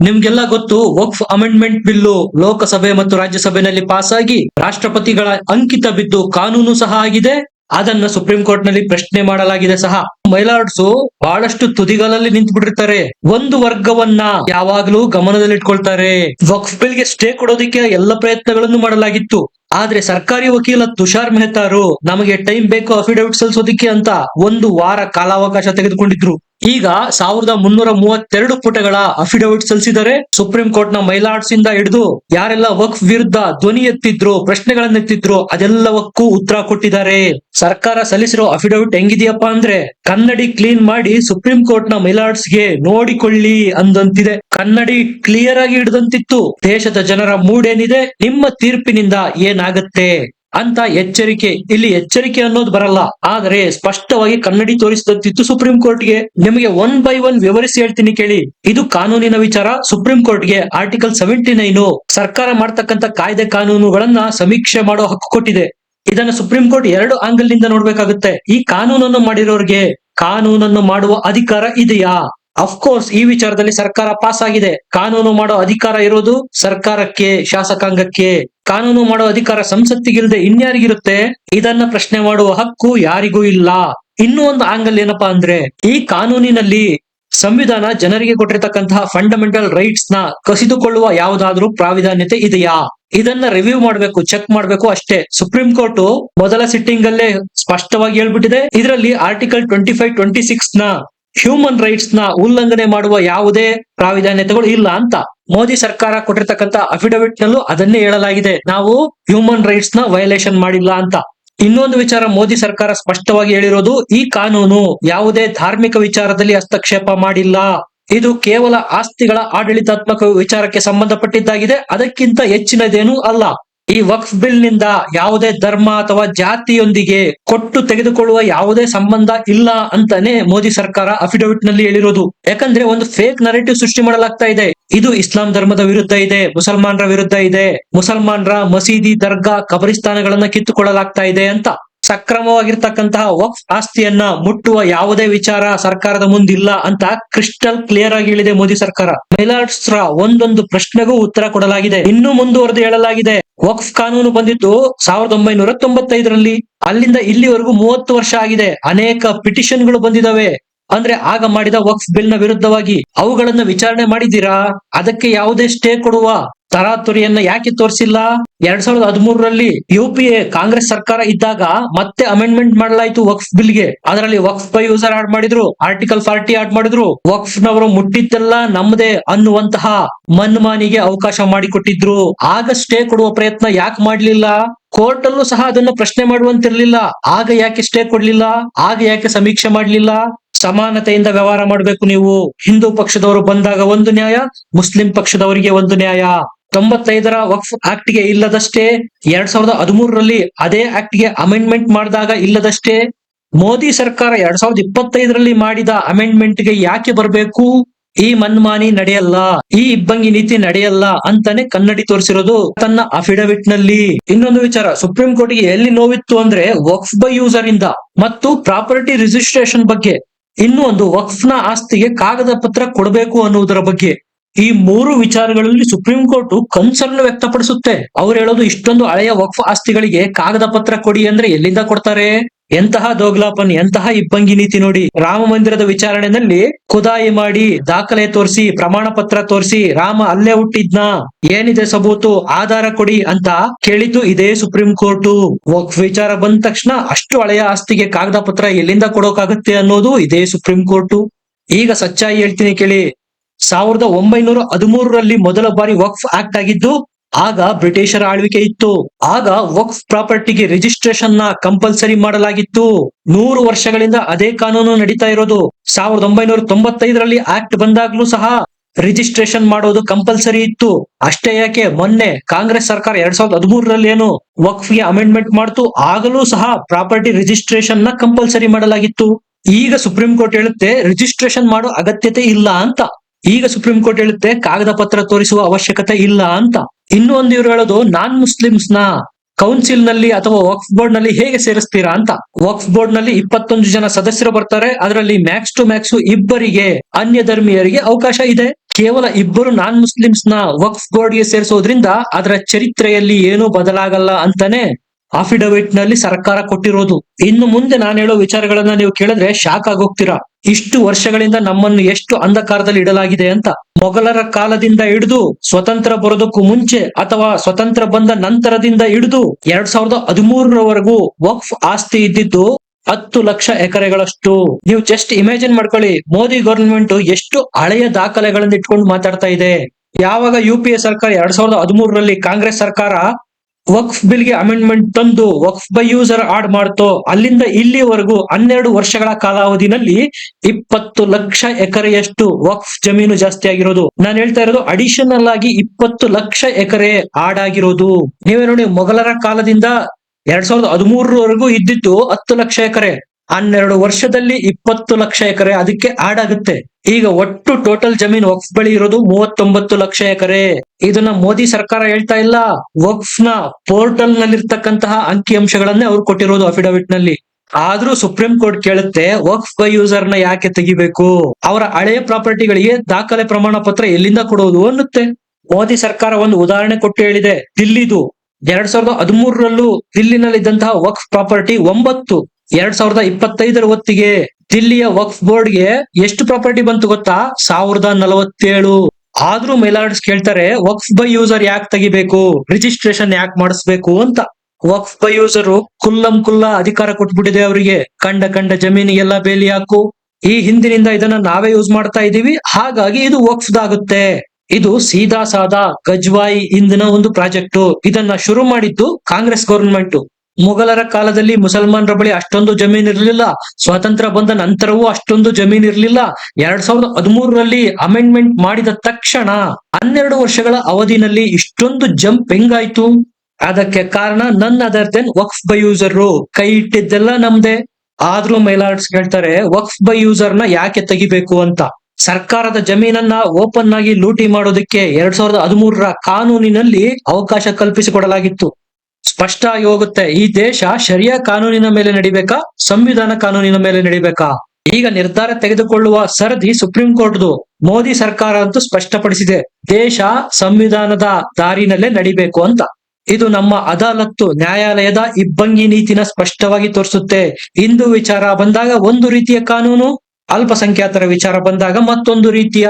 ನಿಮ್ಗೆಲ್ಲ ಗೊತ್ತು, ವಕ್ಫ್ amendment bill ಲೋಕಸಭೆ ಮತ್ತು ರಾಜ್ಯಸಭೆಯಲ್ಲಿ ಪಾಸ್ ಆಗಿ ರಾಷ್ಟ್ರಪತಿಗಳ ಅಂಕಿತ ಬಿದ್ದು ಕಾನೂನು ಸಹ ಆಗಿದೆ. ಅದನ್ನ ಸುಪ್ರೀಂ ಕೋರ್ಟ್ನಲ್ಲಿ ಪ್ರಶ್ನೆ ಮಾಡಲಾಗಿದೆ ಸಹ. ಮೈಲಾರ್ಡ್ಸ್ ಬಹಳಷ್ಟು ತುದಿಗಳಲ್ಲಿ ನಿಂತು ಬಿಟ್ಟಿರ್ತಾರೆ ಒಂದು ವರ್ಗವನ್ನ ಯಾವಾಗ್ಲೂ ಗಮನದಲ್ಲಿಟ್ಕೊಳ್ತಾರೆ. ವಕ್ಫ್ ಬಿಲ್ಗೆ ಸ್ಟೇ ಕೊಡೋದಿಕ್ಕೆ ಎಲ್ಲ ಪ್ರಯತ್ನಗಳನ್ನು ಮಾಡಲಾಗಿತ್ತು. ಆದ್ರೆ ಸರ್ಕಾರಿ ವಕೀಲ ತುಷಾರ್ ಮೆಹ್ತಾರು, ನಮಗೆ ಟೈಮ್ ಬೇಕು ಅಫಿಡವಿಟ್ ಸಲ್ಲಿಸೋದಿಕ್ಕೆ ಅಂತ ಒಂದು ವಾರ ಕಾಲಾವಕಾಶ ತೆಗೆದುಕೊಂಡಿದ್ರು. ಈಗ ಸಾವಿರದ ಮುನ್ನೂರ ಮೂವತ್ತೆರಡು ಪುಟಗಳ ಅಫಿಡವಿಟ್ ಸಲ್ಲಿಸಿದರೆ ಸುಪ್ರೀಂ ಕೋರ್ಟ್ನ ಮೈಲಾರ್ಡ್ಸ್ ಇಂದ ಹಿಡಿದು ಯಾರೆಲ್ಲ ವಕ್ಫ್ ವಿರುದ್ಧ ಧ್ವನಿ ಎತ್ತಿದ್ರು ಪ್ರಶ್ನೆಗಳನ್ನೆತ್ತಿದ್ರು ಅದೆಲ್ಲವಕ್ಕೂ ಉತ್ತರ ಕೊಟ್ಟಿದ್ದಾರೆ. ಸರ್ಕಾರ ಸಲ್ಲಿಸಿರೋ ಅಫಿಡವಿಟ್ ಹೆಂಗಿದೆಯಪ್ಪ ಅಂದ್ರೆ ಕನ್ನಡಿ ಕ್ಲೀನ್ ಮಾಡಿ ಸುಪ್ರೀಂ ಕೋರ್ಟ್ನ ಮೈಲಾಡ್ಸ್ಗೆ ನೋಡಿಕೊಳ್ಳಿ ಅಂದಂತಿದೆ. ಕನ್ನಡಿ ಕ್ಲಿಯರ್ ಆಗಿ ಹಿಡಿದಂತಿತ್ತು. ದೇಶದ ಜನರ ಮೂಡ್ ಏನಿದೆ ನಿಮ್ಮ ತೀರ್ಪಿನಿಂದ ಏನಾಗತ್ತೆ? ಅಂತ ಎಚ್ಚರಿಕೆ, ಇಲ್ಲಿ ಎಚ್ಚರಿಕೆ ಅನ್ನೋದು ಬರಲ್ಲ. ಆದರೆ ಸ್ಪಷ್ಟವಾಗಿ ಕನ್ನಡಿ ತೋರಿಸಿದಂತಿತ್ತು ಸುಪ್ರೀಂ ಕೋರ್ಟ್ಗೆ ನಿಮಗೆ ಒನ್ ಬೈ ಒನ್ ವಿವರಿಸಿ ಹೇಳ್ತೀನಿ ಕೇಳಿ. ಇದು ಕಾನೂನಿನ ವಿಚಾರ ಸುಪ್ರೀಂ ಕೋರ್ಟ್ಗೆ ಆರ್ಟಿಕಲ್ ಸೆವೆಂಟಿ ನೈನ್ ಸರ್ಕಾರ ಮಾಡ್ತಕ್ಕಂತ ಕಾಯ್ದೆ ಕಾನೂನುಗಳನ್ನ ಸಮೀಕ್ಷೆ ಮಾಡೋ ಹಕ್ಕು ಕೊಟ್ಟಿದೆ. ಇದನ್ನ ಸುಪ್ರೀಂ ಕೋರ್ಟ್ ಎರಡು ಆಂಗಲ್ನಿಂದ ನೋಡ್ಬೇಕಾಗುತ್ತೆ. ಈ ಕಾನೂನನ್ನು ಮಾಡಿರೋರಿಗೆ ಕಾನೂನನ್ನು ಮಾಡುವ ಅಧಿಕಾರ ಇದೆಯಾ? ಅಫ್ಕೋರ್ಸ್ ಈ ವಿಚಾರದಲ್ಲಿ ಸರ್ಕಾರ ಪಾಸ್ ಆಗಿದೆ. ಕಾನೂನು ಮಾಡೋ ಅಧಿಕಾರ ಇರೋದು ಸರ್ಕಾರಕ್ಕೆ, ಶಾಸಕಾಂಗಕ್ಕೆ. ಕಾನೂನು ಮಾಡೋ ಅಧಿಕಾರ ಸಂಸತ್ತಿಗಿಲ್ಲದೆ ಇನ್ಯಾರಿಗಿರುತ್ತೆ? ಇದನ್ನ ಪ್ರಶ್ನೆ ಮಾಡುವ ಹಕ್ಕು ಯಾರಿಗೂ ಇಲ್ಲ. ಇನ್ನೂ ಒಂದು ಆಂಗಲ್ ಏನಪ್ಪಾ ಅಂದ್ರೆ, ಈ ಕಾನೂನಿನಲ್ಲಿ ಸಂವಿಧಾನ ಜನರಿಗೆ ಕೊಟ್ಟಿರ್ತಕ್ಕಂತಹ ಫಂಡಮೆಂಟಲ್ ರೈಟ್ಸ್ನ ಕಸಿದುಕೊಳ್ಳುವ ಯಾವುದಾದ್ರೂ ಪ್ರಾವಿಧಾನ್ಯತೆ ಇದೆಯಾ? ಇದನ್ನ ರಿವ್ಯೂ ಮಾಡಬೇಕು ಚೆಕ್ ಮಾಡಬೇಕು ಅಷ್ಟೇ. ಸುಪ್ರೀಂ ಕೋರ್ಟ್ ಮೊದಲ ಸಿಟ್ಟಿಂಗ್ ಅಲ್ಲೇ ಸ್ಪಷ್ಟವಾಗಿ ಹೇಳ್ಬಿಟ್ಟಿದೆ. ಇದರಲ್ಲಿ ಆರ್ಟಿಕಲ್ ಟ್ವೆಂಟಿ ಫೈವ್ ಟ್ವೆಂಟಿ ಸಿಕ್ಸ್ನ ಹ್ಯೂಮನ್ ರೈಟ್ಸ್ನ ಉಲ್ಲಂಘನೆ ಮಾಡುವ ಯಾವುದೇ ಪ್ರಾವಿಧಾನ್ಯತೆಗಳು ಇಲ್ಲ ಅಂತ ಮೋದಿ ಸರ್ಕಾರ ಕೊಟ್ಟಿರ್ತಕ್ಕಂತ ಅಫಿಡವಿಟ್ ನಲ್ಲೂ ಅದನ್ನೇ ಹೇಳಲಾಗಿದೆ. ನಾವು ಹ್ಯೂಮನ್ ರೈಟ್ಸ್ನ ವಯಲೇಷನ್ ಮಾಡಿಲ್ಲ ಅಂತ. ಇನ್ನೊಂದು ವಿಚಾರ ಮೋದಿ ಸರ್ಕಾರ ಸ್ಪಷ್ಟವಾಗಿ ಹೇಳಿರೋದು, ಈ ಕಾನೂನು ಯಾವುದೇ ಧಾರ್ಮಿಕ ವಿಚಾರದಲ್ಲಿ ಹಸ್ತಕ್ಷೇಪ ಮಾಡಿಲ್ಲ. ಇದು ಕೇವಲ ಆಸ್ತಿಗಳ ಆಡಳಿತಾತ್ಮಕ ವಿಚಾರಕ್ಕೆ ಸಂಬಂಧಪಟ್ಟಿದ್ದಾಗಿದೆ. ಅದಕ್ಕಿಂತ ಹೆಚ್ಚಿನದೇನೂ ಅಲ್ಲ. ಈ ವಕ್ಫ್ ಬಿಲ್ನಿಂದ ಯಾವುದೇ ಧರ್ಮ ಅಥವಾ ಜಾತಿಯೊಂದಿಗೆ ಕೊಟ್ಟು ತೆಗೆದುಕೊಳ್ಳುವ ಯಾವುದೇ ಸಂಬಂಧ ಇಲ್ಲ ಅಂತಾನೆ ಮೋದಿ ಸರ್ಕಾರ ಅಫಿಡವಿಟ್ನಲ್ಲಿ ಹೇಳಿರೋದು. ಯಾಕಂದ್ರೆ ಒಂದು ಫೇಕ್ ನರೇಟಿವ್ ಸೃಷ್ಟಿ ಮಾಡಲಾಗ್ತಾ ಇದೆ. ಇದು ಇಸ್ಲಾಂ ಧರ್ಮದ ವಿರುದ್ಧ ಇದೆ, ಮುಸಲ್ಮಾನರ ವಿರುದ್ಧ ಇದೆ, ಮುಸಲ್ಮಾನರ ಮಸೀದಿ, ದರ್ಗಾ, ಕಬರಿಸ್ತಾನಗಳನ್ನ ಕಿತ್ತುಕೊಳ್ಳಲಾಗ್ತಾ ಇದೆ ಅಂತ ಸಕ್ರಮವಾಗಿರ್ತಕ್ಕಂತಹ ವಕ್ಫ್ ಆಸ್ತಿಯನ್ನ ಮುಟ್ಟುವ ಯಾವುದೇ ವಿಚಾರ ಸರ್ಕಾರದ ಮುಂದಿಲ್ಲ ಅಂತ ಕ್ರಿಸ್ಟಲ್ ಕ್ಲಿಯರ್ ಆಗಿ ಹೇಳಿದೆ ಮೋದಿ ಸರ್ಕಾರ. ಮೈಲಾರ್ಡ್ಸ್ ಒಂದೊಂದು ಪ್ರಶ್ನೆಗೂ ಉತ್ತರ ಕೊಡಲಾಗಿದೆ. ಇನ್ನೂ ಮುಂದುವರೆದು ಹೇಳಲಾಗಿದೆ. ವಕ್ಫ್ ಕಾನೂನು ಬಂದಿದ್ದು ಸಾವಿರದ ಒಂಬೈನೂರ ತೊಂಬತ್ತೈದರಲ್ಲಿ ಅಲ್ಲಿಂದ ಇಲ್ಲಿವರೆಗೂ ಮೂವತ್ತು ವರ್ಷ ಆಗಿದೆ. ಅನೇಕ ಪಿಟಿಷನ್ಗಳು ಬಂದಿದಾವೆ ಅಂದ್ರೆ ಆಗ ಮಾಡಿದ ವಕ್ಫ್ ಬಿಲ್ನ ವಿರುದ್ಧವಾಗಿ ಅವುಗಳನ್ನ ವಿಚಾರಣೆ ಮಾಡಿದ್ದೀರಾ? ಅದಕ್ಕೆ ಯಾವುದೇ ಸ್ಟೇ ಕೊಡುವ ತರಾತುರಿಯನ್ನ ಯಾಕೆ ತೋರಿಸಿಲ್ಲ? ಎರಡ್ ಸಾವಿರದ ಹದಿಮೂರರಲ್ಲಿ ಯು ಪಿ ಎ ಕಾಂಗ್ರೆಸ್ ಸರ್ಕಾರ ಇದ್ದಾಗ ಮತ್ತೆ ಅಮೆಂಡ್ಮೆಂಟ್ ಮಾಡಲಾಯಿತು ವಕ್ಫ್ ಬಿಲ್ಗೆ ಅದರಲ್ಲಿ ವಕ್ಫ್ ಬೈ ಯೂಸರ್ ಆಡ್ ಮಾಡಿದ್ರು ಆರ್ಟಿಕಲ್ ಫಾರ್ಟಿ ಆಡ್ ಮಾಡಿದ್ರು. ವಕ್ಫ್ ನವರು ಮುಟ್ಟಿದ್ದೆಲ್ಲ ನಮ್ಮದೇ ಅನ್ನುವಂತಹ ಮನ್ಮಾನಿಗೆ ಅವಕಾಶ ಮಾಡಿಕೊಟ್ಟಿದ್ರು. ಆಗ ಸ್ಟೇ ಕೊಡುವ ಪ್ರಯತ್ನ ಯಾಕೆ ಮಾಡ್ಲಿಲ್ಲ? ಕೋರ್ಟ್ ಅಲ್ಲೂ ಸಹ ಅದನ್ನ ಪ್ರಶ್ನೆ ಮಾಡುವಂತಿರ್ಲಿಲ್ಲ. ಆಗ ಯಾಕೆ ಸ್ಟೇ ಕೊಡ್ಲಿಲ್ಲ? ಆಗ ಯಾಕೆ ಸಮೀಕ್ಷೆ ಮಾಡ್ಲಿಲ್ಲ? ಸಮಾನತೆಯಿಂದ ವ್ಯವಹಾರ ಮಾಡಬೇಕು ನೀವು. ಹಿಂದೂ ಪಕ್ಷದವರು ಬಂದಾಗ ಒಂದು ನ್ಯಾಯ, ಮುಸ್ಲಿಂ ಪಕ್ಷದವರಿಗೆ ಒಂದು ನ್ಯಾಯ. ತೊಂಬತ್ತೈದರ ವಕ್ಫ್ ಆಕ್ಟ್ಗೆ ಇಲ್ಲದಷ್ಟೇ ಎರಡ್ ಸಾವಿರದ ಹದಿಮೂರರಲ್ಲಿ ಅದೇ ಆಕ್ಟ್ಗೆ ಅಮೆಂಡ್ಮೆಂಟ್ ಮಾಡಿದಾಗ ಇಲ್ಲದಷ್ಟೇ ಮೋದಿ ಸರ್ಕಾರ ಎರಡ್ ಸಾವಿರದ ಇಪ್ಪತ್ತೈದರಲ್ಲಿ ಮಾಡಿದ ಅಮೆಂಡ್ಮೆಂಟ್ಗೆ ಯಾಕೆ ಬರಬೇಕು? ಈ ಮನ್ಮಾನಿ ನಡೆಯಲ್ಲ, ಈ ಇಬ್ಬಂಗಿ ನೀತಿ ನಡೆಯಲ್ಲ ಅಂತಾನೆ ಕನ್ನಡಿ ತೋರಿಸಿರೋದು ತನ್ನ ಅಫಿಡವಿಟ್ನಲ್ಲಿ ಇನ್ನೊಂದು ವಿಚಾರ, ಸುಪ್ರೀಂ ಕೋರ್ಟ್ಗೆ ಎಲ್ಲಿ ನೋವಿತ್ತು ಅಂದ್ರೆ ವಕ್ಫ್ ಬೈ ಯೂಸರ್ ಇಂದ ಮತ್ತು ಪ್ರಾಪರ್ಟಿ ರಿಜಿಸ್ಟ್ರೇಷನ್ ಬಗ್ಗೆ ಇನ್ನೂ ಒಂದು ವಕ್ಫ್ನ ಆಸ್ತಿಗೆ ಕಾಗದ ಪತ್ರ ಕೊಡಬೇಕು ಅನ್ನುವುದರ ಬಗ್ಗೆ. ಈ ಮೂರು ವಿಚಾರಗಳಲ್ಲಿ ಸುಪ್ರೀಂ ಕೋರ್ಟ್ ಕನ್ಸರ್ನ್ ವ್ಯಕ್ತಪಡಿಸುತ್ತೆ. ಅವ್ರು ಹೇಳೋದು ಇಷ್ಟೊಂದು ಹಳೆಯ ವಕ್ಫ್ ಆಸ್ತಿಗಳಿಗೆ ಕಾಗದ ಪತ್ರ ಕೊಡಿ ಅಂದ್ರೆ ಎಲ್ಲಿಂದ ಕೊಡ್ತಾರೆ? ಎಂತಹ ದೋಗ್ಲಾಪನ್, ಎಂತಹ ಇಬ್ಬಂಗಿ ನೀತಿ ನೋಡಿ. ರಾಮ ಮಂದಿರದ ವಿಚಾರಣೆಯಲ್ಲಿ ಖುದಾಯಿ ಮಾಡಿ ದಾಖಲೆ ತೋರಿಸಿ, ಪ್ರಮಾಣ ಪತ್ರ ತೋರಿಸಿ, ರಾಮ ಅಲ್ಲೇ ಹುಟ್ಟಿದ್ನ? ಏನಿದೆ ಸಬೂತು? ಆಧಾರ ಕೊಡಿ ಅಂತ ಕೇಳಿದ್ದು ಇದೇ ಸುಪ್ರೀಂ ಕೋರ್ಟ್. ವಿಚಾರ ಬಂದ ತಕ್ಷಣ ಅಷ್ಟು ಹಳೆಯ ಆಸ್ತಿಗೆ ಕಾಗದ ಪತ್ರ ಎಲ್ಲಿಂದ ಕೊಡೋಕಾಗತ್ತೆ ಅನ್ನೋದು ಇದೇ ಸುಪ್ರೀಂ ಕೋರ್ಟ್. ಈಗ ಸಚ್ಚಾಯಿ ಹೇಳ್ತೀನಿ ಕೇಳಿ. ಸಾವಿರದ ಒಂಬೈನೂರ ಹದಿಮೂರರಲ್ಲಿ ಮೊದಲ ಬಾರಿ ವಕ್ಫ್ ಆಕ್ಟ್ ಆಗಿದ್ದು, ಆಗ ಬ್ರಿಟಿಷರ ಆಳ್ವಿಕೆ ಇತ್ತು. ಆಗ ವಕ್ಫ್ ಪ್ರಾಪರ್ಟಿಗೆ ರಿಜಿಸ್ಟ್ರೇಷನ್ನ ಕಂಪಲ್ಸರಿ ಮಾಡಲಾಗಿತ್ತು. ನೂರು ವರ್ಷಗಳಿಂದ ಅದೇ ಕಾನೂನು ನಡೀತಾ ಇರೋದು. ಸಾವಿರದ ಒಂಬೈನೂರ ತೊಂಬತ್ತೈದರಲ್ಲಿ ಆಕ್ಟ್ ಬಂದಾಗ್ಲೂ ಸಹ ರಿಜಿಸ್ಟ್ರೇಷನ್ ಮಾಡೋದು ಕಂಪಲ್ಸರಿ ಇತ್ತು. ಅಷ್ಟೇ ಯಾಕೆ, ಮೊನ್ನೆ ಕಾಂಗ್ರೆಸ್ ಸರ್ಕಾರ ಎರಡ್ ಸಾವಿರದ ಹದಿಮೂರರಲ್ಲಿ ಏನು ವಕ್ಫ್ಗೆ ಅಮೆಂಡ್ಮೆಂಟ್ ಮಾಡ್ತು, ಆಗಲೂ ಸಹ ಪ್ರಾಪರ್ಟಿ ರಿಜಿಸ್ಟ್ರೇಷನ್ನ ಕಂಪಲ್ಸರಿ ಮಾಡಲಾಗಿತ್ತು. ಈಗ ಸುಪ್ರೀಂ ಕೋರ್ಟ್ ಹೇಳುತ್ತೆ, ರಿಜಿಸ್ಟ್ರೇಷನ್ ಮಾಡೋ ಅಗತ್ಯತೆ ಇಲ್ಲ ಅಂತ. ಈಗ ಸುಪ್ರೀಂ ಕೋರ್ಟ್ ಹೇಳುತ್ತೆ, ಕಾಗದ ಪತ್ರ ತೋರಿಸುವ ಅವಶ್ಯಕತೆ ಇಲ್ಲ ಅಂತ. ಇನ್ನು ಒಂದು ಇವ್ರು ಹೇಳೋದು, ನಾನ್ ಮುಸ್ಲಿಮ್ಸ್ನ ಕೌನ್ಸಿಲ್ನಲ್ಲಿ ಅಥವಾ ವಕ್ಫ್ ಬೋರ್ಡ್ನಲ್ಲಿ ಹೇಗೆ ಸೇರಿಸ್ತೀರಾ ಅಂತ. ವಕ್ಫ್ ಬೋರ್ಡ್ನಲ್ಲಿ ಇಪ್ಪತ್ತೊಂದು ಜನ ಸದಸ್ಯರು ಬರ್ತಾರೆ, ಅದರಲ್ಲಿ ಮ್ಯಾಕ್ಸ್ ಟು ಮ್ಯಾಕ್ಸ್ ಇಬ್ಬರಿಗೆ, ಅನ್ಯ ಧರ್ಮೀಯರಿಗೆ ಅವಕಾಶ ಇದೆ. ಕೇವಲ ಇಬ್ಬರು ನಾನ್ ಮುಸ್ಲಿಮ್ಸ್ನ ವಕ್ಫ್ ಬೋರ್ಡ್ಗೆ ಸೇರಿಸೋದ್ರಿಂದ ಅದರ ಚರಿತ್ರೆಯಲ್ಲಿ ಏನೂ ಬದಲಾಗಲ್ಲ ಅಂತಾನೆ ಅಫಿಡವಿಟ್ನಲ್ಲಿ ಸರ್ಕಾರ ಕೊಟ್ಟಿರೋದು. ಇನ್ನು ಮುಂದೆ ನಾನು ಹೇಳೋ ವಿಚಾರಗಳನ್ನ ನೀವು ಕೇಳಿದ್ರೆ ಶಾಕ್ ಆಗೋಗ್ತೀರಾ ಇಷ್ಟು ವರ್ಷಗಳಿಂದ ನಮ್ಮನ್ನು ಎಷ್ಟು ಅಂಧಕಾರದಲ್ಲಿ ಇಡಲಾಗಿದೆ ಅಂತ ಮೊಘಲರ ಕಾಲದಿಂದ ಹಿಡಿದು ಸ್ವತಂತ್ರ ಬರೋದಕ್ಕೂ ಮುಂಚೆ ಅಥವಾ ಸ್ವತಂತ್ರ ಬಂದ ನಂತರದಿಂದ ಹಿಡಿದು ಎರಡ್ ಸಾವಿರದ ಹದಿಮೂರರವರೆಗೂ ವಕ್ಫ್ ಆಸ್ತಿ ಇದ್ದಿದ್ದು ಹತ್ತು ಲಕ್ಷ ಎಕರೆಗಳಷ್ಟು. ನೀವು ಜಸ್ಟ್ ಇಮ್ಯಾಜಿನ್ ಮಾಡ್ಕೊಳ್ಳಿ, ಮೋದಿ ಗವರ್ಮೆಂಟ್ ಎಷ್ಟು ಹಳೆಯ ದಾಖಲೆಗಳನ್ನ ಇಟ್ಕೊಂಡು ಮಾತಾಡ್ತಾ ಇದೆ. ಯಾವಾಗ ಯು ಪಿ ಎ ಸರ್ಕಾರ ಎರಡ್ ಸಾವಿರದ ಹದಿಮೂರರಲ್ಲಿ ಕಾಂಗ್ರೆಸ್ ಸರ್ಕಾರ ವಕ್ಫ್ ಬಿಲ್ಗೆ ಅಮೆಂಡ್ಮೆಂಟ್ ತಂದು ವಕ್ಫ್ ಬೈ ಯೂಸರ್ ಆಡ್ ಮಾಡ್ತೋ, ಅಲ್ಲಿಂದ ಇಲ್ಲಿವರೆಗೂ ಹನ್ನೆರಡು ವರ್ಷಗಳ ಕಾಲಾವಧಿನಲ್ಲಿ ಇಪ್ಪತ್ತು ಲಕ್ಷ ಎಕರೆಯಷ್ಟು ವಕ್ಫ್ ಜಮೀನು ಜಾಸ್ತಿ ಆಗಿರೋದು. ನಾನು ಹೇಳ್ತಾ ಇರೋದು ಅಡಿಷನಲ್ ಆಗಿ ಇಪ್ಪತ್ತು ಲಕ್ಷ ಎಕರೆ ಆಡ್ ಆಗಿರೋದು. ನೀವೇ ನೋಡಿ ಮೊಘಲರ ಕಾಲದಿಂದ ಎರಡ್ ಸಾವಿರದ ಹದಿಮೂರರವರೆಗೂ ಇದ್ದಿದ್ದು ಹತ್ತು ಲಕ್ಷ ಎಕರೆ. ಹನ್ನೆರಡು ವರ್ಷದಲ್ಲಿ ಇಪ್ಪತ್ತು ಲಕ್ಷ ಎಕರೆ ಅದಕ್ಕೆ ಆಡ್ ಆಗುತ್ತೆ. ಈಗ ಒಟ್ಟು ಟೋಟಲ್ ಜಮೀನ್ ವಕ್ಫ್ ಬಳಿ ಇರೋದು ಮೂವತ್ತೊಂಬತ್ತು ಲಕ್ಷ ಎಕರೆ. ಇದನ್ನ ಮೋದಿ ಸರ್ಕಾರ ಹೇಳ್ತಾ ಇಲ್ಲ. ವಕ್ಫ್ನ ಪೋರ್ಟಲ್ ನಲ್ಲಿರ್ತಕ್ಕಂತಹ ಅಂಕಿ ಅಂಶಗಳನ್ನೇ ಅವ್ರು ಕೊಟ್ಟಿರೋದು ಅಫಿಡವಿಟ್ನಲ್ಲಿ. ಆದ್ರೂ ಸುಪ್ರೀಂ ಕೋರ್ಟ್ ಕೇಳುತ್ತೆ ವಕ್ಫ್ ಬೈ ಯೂಸರ್ನ ಯಾಕೆ ತೆಗಿಬೇಕು? ಅವರ ಹಳೆಯ ಪ್ರಾಪರ್ಟಿಗಳಿಗೆ ದಾಖಲೆ ಪ್ರಮಾಣ ಪತ್ರ ಎಲ್ಲಿಂದ ಕೊಡೋದು ಅನ್ನುತ್ತೆ. ಮೋದಿ ಸರ್ಕಾರ ಒಂದು ಉದಾಹರಣೆ ಕೊಟ್ಟು ಹೇಳಿದೆ. ದಿಲ್ಲಿದು ಎರಡ್ ಸಾವಿರದ ಹದಿಮೂರರಲ್ಲೂ ದಿಲ್ಲಿನಲ್ಲಿದ್ದಂತಹ ವಕ್ಫ್ ಪ್ರಾಪರ್ಟಿ ಒಂಬತ್ತು ಎರಡ್ ಸಾವಿರದ ಇಪ್ಪತ್ತೈದರ ಹೊತ್ತಿಗೆ ದಿಲ್ಲಿಯ ವಕ್ಫ್ ಬೋರ್ಡ್ಗೆ ಎಷ್ಟು ಪ್ರಾಪರ್ಟಿ ಬಂತು ಗೊತ್ತಾ? ಸಾವಿರದ ನಲವತ್ತೇಳು. ಆದ್ರೂ ಮೈಲಾರ್ಡ್ಸ್ ಕೇಳ್ತಾರೆ, ವಕ್ಫ್ ಬೈ ಯೂಸರ್ ಯಾಕೆ ತೆಗಿಬೇಕು? ರಿಜಿಸ್ಟ್ರೇಷನ್ ಯಾಕೆ ಮಾಡಿಸ್ಬೇಕು ಅಂತ. ವಕ್ಫ್ ಬೈ ಯೂಸರ್ ಕುಲ್ಲಂ ಕುಲ್ಲ ಅಧಿಕಾರ ಕೊಟ್ಬಿಟ್ಟಿದೆ ಅವರಿಗೆ. ಕಂಡ ಕಂಡ ಜಮೀನಿಗೆಲ್ಲ ಬೇಲಿ ಹಾಕು. ಈ ಹಿಂದಿನಿಂದ ಇದನ್ನ ನಾವೇ ಯೂಸ್ ಮಾಡ್ತಾ ಇದೀವಿ. ಹಾಗಾಗಿ ಇದು ವಕ್ಫ್ದಾಗುತ್ತೆ. ಇದು ಸೀದಾ ಸಾದಾ ಗಜ್ವಾಯಿ ಇಂದಿನ ಒಂದು ಪ್ರಾಜೆಕ್ಟ್. ಇದನ್ನ ಶುರು ಮಾಡಿದ್ದು ಕಾಂಗ್ರೆಸ್ ಗವರ್ನಮೆಂಟ್ ಮೊಘಲರ ಕಾಲದಲ್ಲಿ ಮುಸಲ್ಮಾನರ ಬಳಿ ಅಷ್ಟೊಂದು ಜಮೀನ್ ಇರಲಿಲ್ಲ. ಸ್ವಾತಂತ್ರ್ಯ ಬಂದ ನಂತರವೂ ಅಷ್ಟೊಂದು ಜಮೀನ್ ಇರಲಿಲ್ಲ. ಎರಡ್ ಸಾವಿರದ ಹದಿಮೂರರಲ್ಲಿ ಅಮೆಂಡ್ಮೆಂಟ್ ಮಾಡಿದ ತಕ್ಷಣ ಹನ್ನೆರಡು ವರ್ಷಗಳ ಅವಧಿನಲ್ಲಿ ಇಷ್ಟೊಂದು ಜಂಪ್ ಹೆಂಗಾಯ್ತು? ಅದಕ್ಕೆ ಕಾರಣ none other than Waqf by user ಕೈ ಇಟ್ಟಿದ್ದೆಲ್ಲ ನಮ್ದೆ. ಆದ್ರೂ ಮೈಲಾರ್ಡ್ಸ್ ಹೇಳ್ತಾರೆ, ವಕ್ಫ್ ಬೈ ಯೂಸರ್ನ ಯಾಕೆ ತೆಗಿಬೇಕು ಅಂತ? ಸರ್ಕಾರದ ಜಮೀನನ್ನ ಓಪನ್ ಆಗಿ ಲೂಟಿ ಮಾಡೋದಕ್ಕೆ ಎರಡ್ ಸಾವಿರದ ಹದಿಮೂರರ ಕಾನೂನಿನಲ್ಲಿ ಅವಕಾಶ ಕಲ್ಪಿಸಿಕೊಡಲಾಗಿತ್ತು. ಸ್ಪಷ್ಟ ಆಗಿ ಹೋಗುತ್ತೆ, ಈ ದೇಶ ಶರಿಯಾ ಕಾನೂನಿನ ಮೇಲೆ ನಡಿಬೇಕಾ, ಸಂವಿಧಾನ ಕಾನೂನಿನ ಮೇಲೆ ನಡಿಬೇಕಾ? ಈಗ ನಿರ್ಧಾರ ತೆಗೆದುಕೊಳ್ಳುವ ಸರದಿ ಸುಪ್ರೀಂ ಕೋರ್ಟ್ದು, ಮೋದಿ ಸರ್ಕಾರ ಅಂತೂ ಸ್ಪಷ್ಟಪಡಿಸಿದೆ, ದೇಶ ಸಂವಿಧಾನದ ದಾರಿನಲ್ಲೇ ನಡಿಬೇಕು ಅಂತ. ಇದು ನಮ್ಮ ಅದಾಲತ್ತು, ನ್ಯಾಯಾಲಯದ ಇಬ್ಬಂಗಿ ನೀತಿನ ಸ್ಪಷ್ಟವಾಗಿ ತೋರಿಸುತ್ತೆ. ಹಿಂದೂ ವಿಚಾರ ಬಂದಾಗ ಒಂದು ರೀತಿಯ ಕಾನೂನು, ಅಲ್ಪಸಂಖ್ಯಾತರ ವಿಚಾರ ಬಂದಾಗ ಮತ್ತೊಂದು ರೀತಿಯ.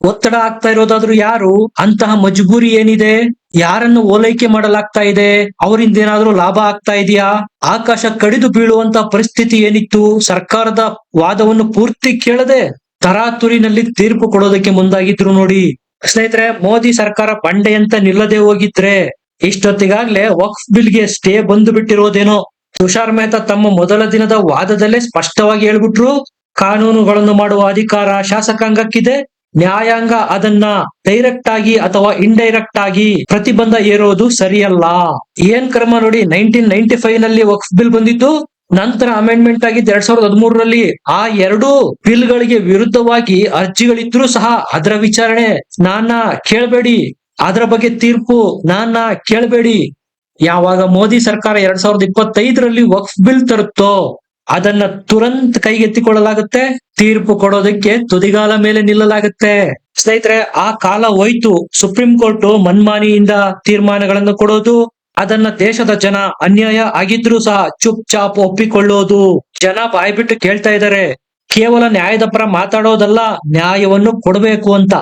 ಒತ್ತಡ ಆಗ್ತಾ ಇರೋದಾದ್ರೂ ಯಾರು? ಅಂತಹ ಮಜಬೂರಿ ಏನಿದೆ? ಯಾರನ್ನು ಓಲೈಕೆ ಮಾಡಲಾಗ್ತಾ ಇದೆ? ಅವರಿಂದ ಏನಾದ್ರೂ ಲಾಭ ಆಗ್ತಾ ಇದೆಯಾ? ಆಕಾಶ ಕಡಿದು ಬೀಳುವಂತ ಪರಿಸ್ಥಿತಿ ಏನಿತ್ತು? ಸರ್ಕಾರದ ವಾದವನ್ನು ಪೂರ್ತಿ ಕೇಳದೆ ತರಾತುರಿನಲ್ಲಿ ತೀರ್ಪು ಕೊಡೋದಕ್ಕೆ ಮುಂದಾಗಿದ್ರು ನೋಡಿ. ಸ್ನೇಹಿತರೆ, ಮೋದಿ ಸರ್ಕಾರ ಬಂಡೆ ಅಂತ ನಿಲ್ಲದೆ ಹೋಗಿದ್ರೆ ಇಷ್ಟೊತ್ತಿಗಾಗ್ಲೇ ವಕ್ಫ್ ಬಿಲ್ಗೆ ಸ್ಟೇ ಬಂದು ಬಿಟ್ಟಿರೋದೇನೋ ತುಷಾರ್ ಮೆಹ್ತಾ ತಮ್ಮ ಮೊದಲ ದಿನದ ವಾದದಲ್ಲೇ ಸ್ಪಷ್ಟವಾಗಿ ಹೇಳ್ಬಿಟ್ರು, ಕಾನೂನುಗಳನ್ನು ಮಾಡುವ ಅಧಿಕಾರ ಶಾಸಕಾಂಗಕ್ಕಿದೆ ನ್ಯಾಯಾಂಗ ಅದನ್ನ ಡೈರೆಕ್ಟ್ ಆಗಿ ಅಥವಾ ಇಂಡೈರೆಕ್ಟ್ ಆಗಿ ಪ್ರತಿಬಂಧ ಏರೋದು ಸರಿಯಲ್ಲ. ಏನ್ ಕ್ರಮ ನೋಡಿ ನೈನ್ಟೀನ್ ನೈನ್ಟಿ ಫೈವ್ನಲ್ಲಿ ವಕ್ಫ್ ಬಿಲ್ ಬಂದಿತ್ತು. ನಂತರ ಅಮೆಂಡ್ಮೆಂಟ್ ಆಗಿದ್ದು ಎರಡ್ ಸಾವಿರದ ಹದಿಮೂರರಲ್ಲಿ ಆ ಎರಡು ಬಿಲ್ ಗಳಿಗೆ ವಿರುದ್ಧವಾಗಿ ಅರ್ಜಿಗಳಿದ್ರು ಸಹ ಅದರ ವಿಚಾರಣೆ ನಾನ ಕೇಳಬೇಡಿ. ಅದರ ಬಗ್ಗೆ ತೀರ್ಪು ನಾನ ಕೇಳಬೇಡಿ. ಯಾವಾಗ ಮೋದಿ ಸರ್ಕಾರ ಎರಡ್ ಸಾವಿರದ ಇಪ್ಪತ್ತೈದರಲ್ಲಿ ವಕ್ಫ್ ಬಿಲ್ ತರುತ್ತೋ ಅದನ್ನ ತುರಂತ ಕೈಗೆತ್ತಿಕೊಳ್ಳಲಾಗುತ್ತೆ, ತೀರ್ಪು ಕೊಡೋದಕ್ಕೆ ತುದಿಗಾಲ ಮೇಲೆ ನಿಲ್ಲಲಾಗುತ್ತೆ. ಸ್ನೇಹಿತರೆ, ಆ ಕಾಲ ಹೋಯ್ತು. ಸುಪ್ರೀಂ ಕೋರ್ಟ್ ಮನ್ಮಾನಿಯಿಂದ ತೀರ್ಮಾನಗಳನ್ನು ಕೊಡೋದು, ಅದನ್ನ ದೇಶದ ಜನ ಅನ್ಯಾಯ ಆಗಿದ್ರು ಸಹ ಚುಪ್ ಚಾಪ್ ಒಪ್ಪಿಕೊಳ್ಳೋದು. ಜನ ಬಾಯ್ಬಿಟ್ಟು ಕೇಳ್ತಾ ಇದ್ದಾರೆ ಕೇವಲ ನ್ಯಾಯದ ಪರ ಮಾತಾಡೋದಲ್ಲ, ನ್ಯಾಯವನ್ನು ಕೊಡಬೇಕು ಅಂತ.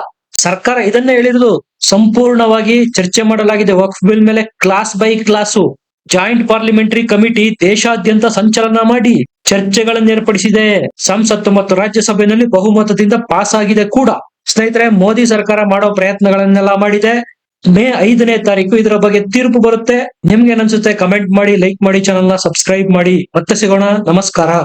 ಸರ್ಕಾರ ಇದನ್ನೇ ಹೇಳಿದ್ರು ಸಂಪೂರ್ಣವಾಗಿ ಚರ್ಚೆ ಮಾಡಲಾಗಿದೆ. ವಕ್ಫ್ ಬಿಲ್ ಮೇಲೆ clause by clause. Joint parliamentary committee ದೇಶಾದ್ಯಂತ ಸಂಚಲನ ಮಾಡಿ ಚರ್ಚೆಗಳನ್ನು ಏರ್ಪಡಿಸಿದೆ. ಸಂಸತ್ತು ಮತ್ತು ರಾಜ್ಯಸಭೆಯಲ್ಲಿ ಬಹುಮತದಿಂದ ಪಾಸ್ ಆಗಿದೆ ಕೂಡ. ಸ್ನೇಹಿತರೆ, ಮೋದಿ ಸರ್ಕಾರ ಮಾಡೋ ಪ್ರಯತ್ನಗಳನ್ನೆಲ್ಲ ಮಾಡಿದೆ. ಮೇ ಐದನೇ ತಾರೀಕು ಇದರ ಬಗ್ಗೆ ತೀರ್ಪು ಬರುತ್ತೆ. ನಿಮ್ಗೆ ಅನ್ಸುತ್ತೆ? ಕಮೆಂಟ್ ಮಾಡಿ, ಲೈಕ್ ಮಾಡಿ ಚಾನಲ್ನ ಸಬ್ಸ್ಕ್ರೈಬ್ ಮಾಡಿ. ಮತ್ತೆ ಸಿಗೋಣ. ನಮಸ್ಕಾರ.